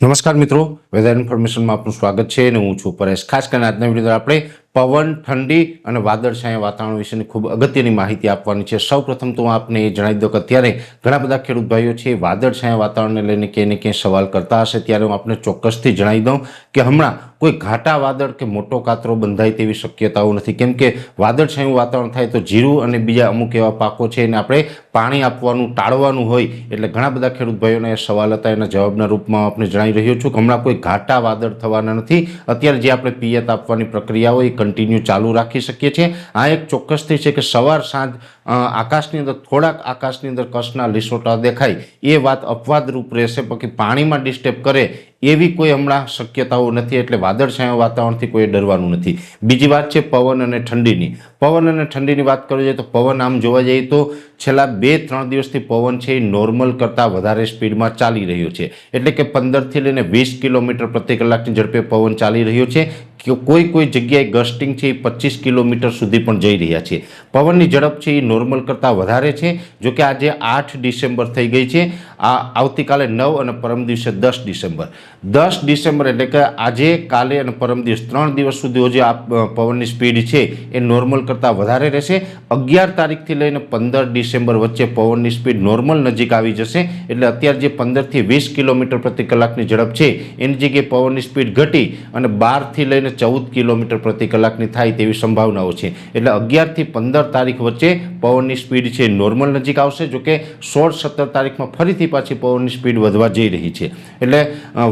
નમસ્કાર મિત્રો, વેધર ઇન્ફોર્મેશનમાં આપનું સ્વાગત છે અને હું છું પરેશ. ખાસ કરીને આજના વીડિયો આપણે પવન, ઠંડી અને વાદળછાયા વાતાવરણ વિશેની ખૂબ અગત્યની માહિતી આપવાની છે. સૌ પ્રથમ તો હું આપને એ જણાવી દઉં કે અત્યારે ઘણા બધા ખેડૂત ભાઈઓ છે વાદળછાયા વાતાવરણને લઈને ક્યાંય ને ક્યાંય સવાલ કરતા હશે. ત્યારે હું આપને ચોક્કસથી જણાવી દઉં કે હમણાં કોઈ ઘાટા વાદળ કે મોટો કાતરો બંધાય તેવી શક્યતાઓ નથી. કેમ કે વાદળછાયું વાતાવરણ થાય તો જીરું અને બીજા અમુક એવા પાકો છે એને આપણે પાણી આપવાનું, ટાળવાનું હોય એટલે ઘણા બધા ખેડૂત ભાઈઓના એ સવાલ હતા. એના જવાબના રૂપમાં આપણે જણાવી રહ્યો છું કે હમણાં કોઈ ઘાટા વાદળ થવાના નથી. અત્યારે જે આપણે પિયત આપવાની પ્રક્રિયા હોય કન્ટિન્યુ ચાલુ રાખી શકીએ છીએ. આ એક ચોક્કસથી છે કે સવાર સાંજ આકાશની અંદર, થોડાક આકાશની અંદર કચ્છના લીસોટા દેખાય. એ વાત અપવાદરૂપ રહેશે, બાકી પાણીમાં ડિસ્ટર્બ કરે એવી કોઈ હમણાં શક્યતાઓ નથી, એટલે વાદળછાયા વાતાવરણથી કોઈ ડરવાનું નથી. બીજી વાત છે પવન અને ઠંડીની. પવન અને ઠંડીની વાત કરવી જોઈએ તો પવન આમ જોવા જઈએ તો છેલ્લા બે ત્રણ દિવસથી પવન છે એ નોર્મલ કરતાં વધારે સ્પીડમાં ચાલી રહ્યો છે. એટલે કે પંદરથી લઈને વીસ કિલોમીટર પ્રતિ કલાકની ઝડપે પવન ચાલી રહ્યો છે. કોઈ કોઈ જગ્યાએ ગસ્ટિંગ છે એ પચીસ કિલોમીટર સુધી પણ જઈ રહ્યા છે. પવનની ઝડપ છે એ નોર્મલ કરતાં વધારે છે, જો કે આજે આઠ ડિસેમ્બર થઈ ગઈ છે. આ આવતીકાલે નવ અને પરમ દિવસે દસ ડિસેમ્બર. દસ ડિસેમ્બર એટલે કે આજે, કાલે અને પરમ દિવસ ત્રણ દિવસ સુધી જે આ પવનની સ્પીડ છે એ નોર્મલ કરતાં વધારે રહેશે. અગિયાર તારીખથી લઈને પંદર ડિસેમ્બર વચ્ચે પવનની સ્પીડ નોર્મલ નજીક આવી જશે. એટલે અત્યારે જે પંદરથી વીસ કિલોમીટર પ્રતિ કલાકની ઝડપ છે, એની જગ્યાએ પવનની સ્પીડ ઘટી અને બારથી લઈને ચૌદ કિલોમીટર પ્રતિ કલાકની થાય તેવી સંભાવનાઓ છે. એટલે અગિયારથી પંદર તારીખ વચ્ચે પવનની સ્પીડ છે નોર્મલ નજીક આવશે જોકે સોળ સત્તર તારીખમાં ફરીથી પાછી પવનની સ્પીડ વધવા જઈ રહી છે. એટલે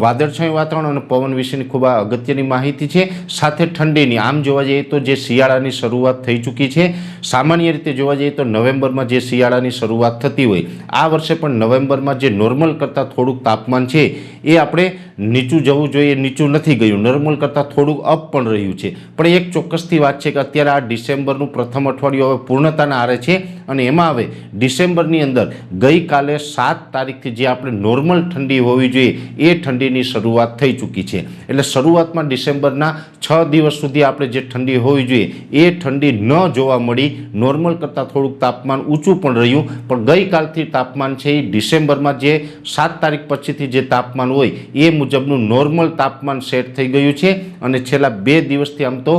વાદળછાયું વાતાવરણ અને પવન વિશેની ખૂબ અગત્યની માહિતી છે. સાથે ઠંડીની, આમ જોવા જઈએ તો જે શિયાળાની શરૂઆત થઈ ચૂકી છે, સામાન્ય રીતે જોવા જઈએ તો નવેમ્બરમાં જે શિયાળાની શરૂઆત થતી હોય, આ વર્ષે પણ નવેમ્બરમાં જે નોર્મલ કરતાં થોડુંક તાપમાન છે એ આપણે નીચું જવું જોઈએ, નીચું નથી ગયું. નોર્મલ કરતાં થોડુંક અપ પણ રહ્યું છે. પણ એક ચોક્કસથી વાત છે કે અત્યારે આ ડિસેમ્બરનું પ્રથમ અઠવાડિયું હવે પૂર્ણતાના આરે છે અને એમાં હવે ડિસેમ્બરની અંદર ગઈકાલે સાત તારીખથી જે આપણે નોર્મલ ઠંડી હોવી જોઈએ, એ ઠંડીની શરૂઆત થઈ ચૂકી છે. એટલે શરૂઆતમાં ડિસેમ્બરના છ દિવસ સુધી આપણે જે ઠંડી હોવી જોઈએ, એ ઠંડી ન જોવા મળી. નોર્મલ કરતાં થોડુંક તાપમાન ઊંચું પણ રહ્યું. પણ ગઈકાલથી તાપમાન છે એ ડિસેમ્બરમાં જે સાત તારીખ પછીથી જે તાપમાન હોય એ મુજબનું નોર્મલ તાપમાન સેટ થઈ ગયું છે. અને છેલ્લા બે દિવસથી આમ તો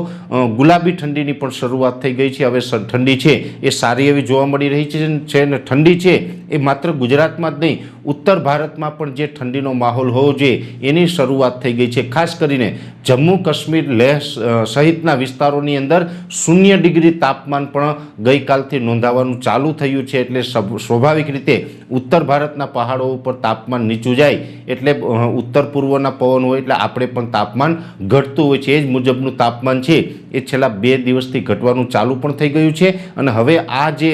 ગુલાબી ઠંડીની પણ શરૂઆત થઈ ગઈ છે. હવે ઠંડી છે. એ સારી એવી જોવા મળી રહી છે અને ઠંડી છે એ માત્ર ગુજરાતમાં જ નહીં ઉત્તર ભારતમાં પણ જે ઠંડીનો માહોલ હોવો જોઈએ, એની શરૂઆત થઈ ગઈ છે. ખાસ કરીને જમ્મુ કાશ્મીર લેહ સહિતના વિસ્તારોની અંદર શૂન્ય ડિગ્રી તાપમાન પણ ગઈકાલથી નોંધાવાનું ચાલુ થયું છે. એટલે સ્વાભાવિક રીતે ઉત્તર ભારતના પહાડો ઉપર તાપમાન નીચું જાય, એટલે ઉત્તર પૂર્વના પવન હોય, એટલે આપણે પણ તાપમાન ઘટતું હોય છે. એ જ મુજબનું તાપમાન છે. એ છેલ્લા બે દિવસથી ઘટવાનું ચાલુ પણ થઈ ગયું છે. અને હવે આ જે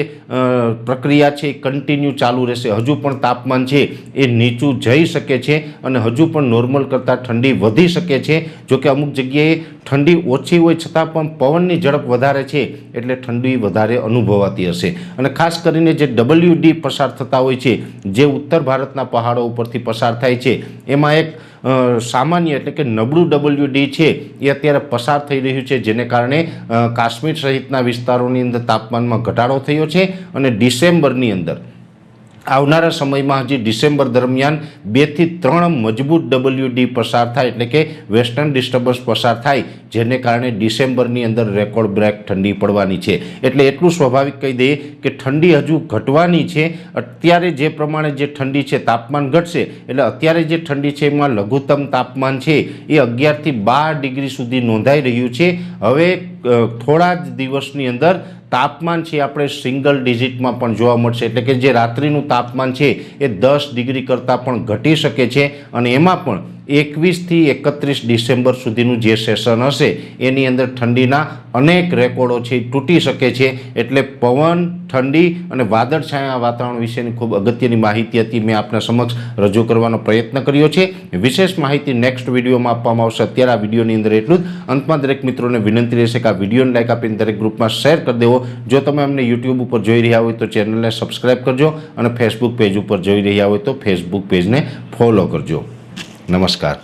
પ્રક્રિયા છે, એ કન્ટિન્યુ ચાલુ રહેશે. હજુ પણ તાપમાન છે. એ નીચું જઈ શકે છે અને હજુ પણ નોર્મલ કરતાં ઠંડી વધી શકે છે. જોકે અમુક જગ્યાએ ઠંડી ઓછી હોય છતાં પણ પવનની ઝડપ વધારે છે એટલે ઠંડી વધારે અનુભવાતી હશે. અને ખાસ કરીને જે ડબલ્યુ ડી પસાર થતા હોય છે, જે ઉત્તર ભારતના પહાડો ઉપરથી પસાર થાય છે, એમાં એક સામાન્ય એટલે કે નબળું ડબલ્યુ ડી છે એ અત્યારે પસાર થઈ રહ્યું છે, જેને કારણે કાશ્મીર સહિતના વિસ્તારોની અંદર તાપમાનમાં ઘટાડો થયો છે અને ડિસેમ્બરની અંદર આવનારા સમયમાં હજી ડિસેમ્બર દરમિયાન બેથી ત્રણ મજબૂત ડબલ્યુ ડી પસાર થાય એટલે કે વેસ્ટર્ન ડિસ્ટર્બન્સ પસાર થાય, જેને કારણે ડિસેમ્બરની અંદર રેકોર્ડ બ્રેક ઠંડી પડવાની છે. એટલે એટલું સ્વાભાવિક કહી દઈએ કે ઠંડી હજુ ઘટવાની છે. અત્યારે જે પ્રમાણે જે ઠંડી છે, તાપમાન ઘટશે. એટલે અત્યારે જે ઠંડી છે, એમાં લઘુત્તમ તાપમાન છે, એ અગિયારથી બાર ડિગ્રી સુધી નોંધાઈ રહ્યું છે. હવે થોડા જ દિવસની અંદર તાપમાન છે આપણે સિંગલ ડિજિટમાં પણ જોવા મળશે. એટલે કે જે રાત્રિનું તાપમાન છે એ દસ ડિગ્રી કરતાં પણ ઘટી શકે છે અને એમાં પણ એકવીસથી એકત્રીસ ડિસેમ્બર સુધીનું જે સેશન હશે, એની અંદર ઠંડીના અનેક રેકોર્ડો છે, તૂટી શકે છે. એટલે પવન, ઠંડી અને વાદળછાયા વાતાવરણ વિશેની ખૂબ અગત્યની માહિતી હતી, મેં આપના સમક્ષ રજૂ કરવાનો પ્રયત્ન કર્યો છે. વિશેષ માહિતી નેક્સ્ટ વિડીયોમાં આપવામાં આવશે. અત્યારે આ વિડીયોની અંદર એટલું જ. અંતમાં દરેક મિત્રોને વિનંતી રહેશે કે આ વિડીયોને લાઈક આપીને દરેક ગ્રુપમાં શેર કરી દેવો. જો તમે અમને યુટ્યુબ ઉપર જોઈ રહ્યા હોય તો ચેનલને સબસ્ક્રાઈબ કરજો અને ફેસબુક પેજ ઉપર જોઈ રહ્યા હોય તો ફેસબુક પેજને ફોલો કરજો. નમસ્કાર.